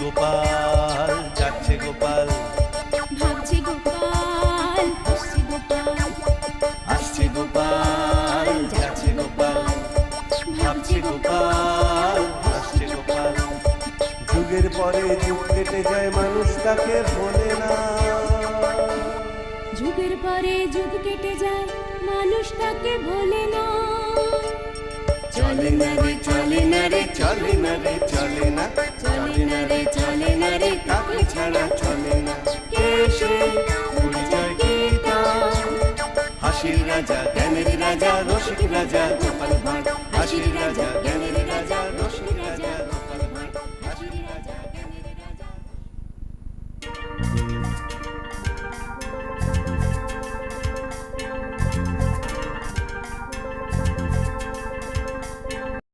গোপাল যাচ্ছে গোপাল। ভাবছে গোপাল হাসছে গোপাল। আসছে গোপাল যাচ্ছে গোপাল। ভাবছে গোপাল আসছে গোপাল। যুগের পরে যুগ কেটে যায় মানুষ তাকে ভোলে না। যুগের পরে যুগ কেটে যায় মানুষ তাকে ভোলে না। চলে না রে চলে না রে চলে না রে চলে না। ছাড়া চলে না। কে সে? পরিচয় গীতা হাসির রাজা, জ্ঞানের রাজা, রসিক রাজা, গোপাল ভাঁড়। হাসির রাজা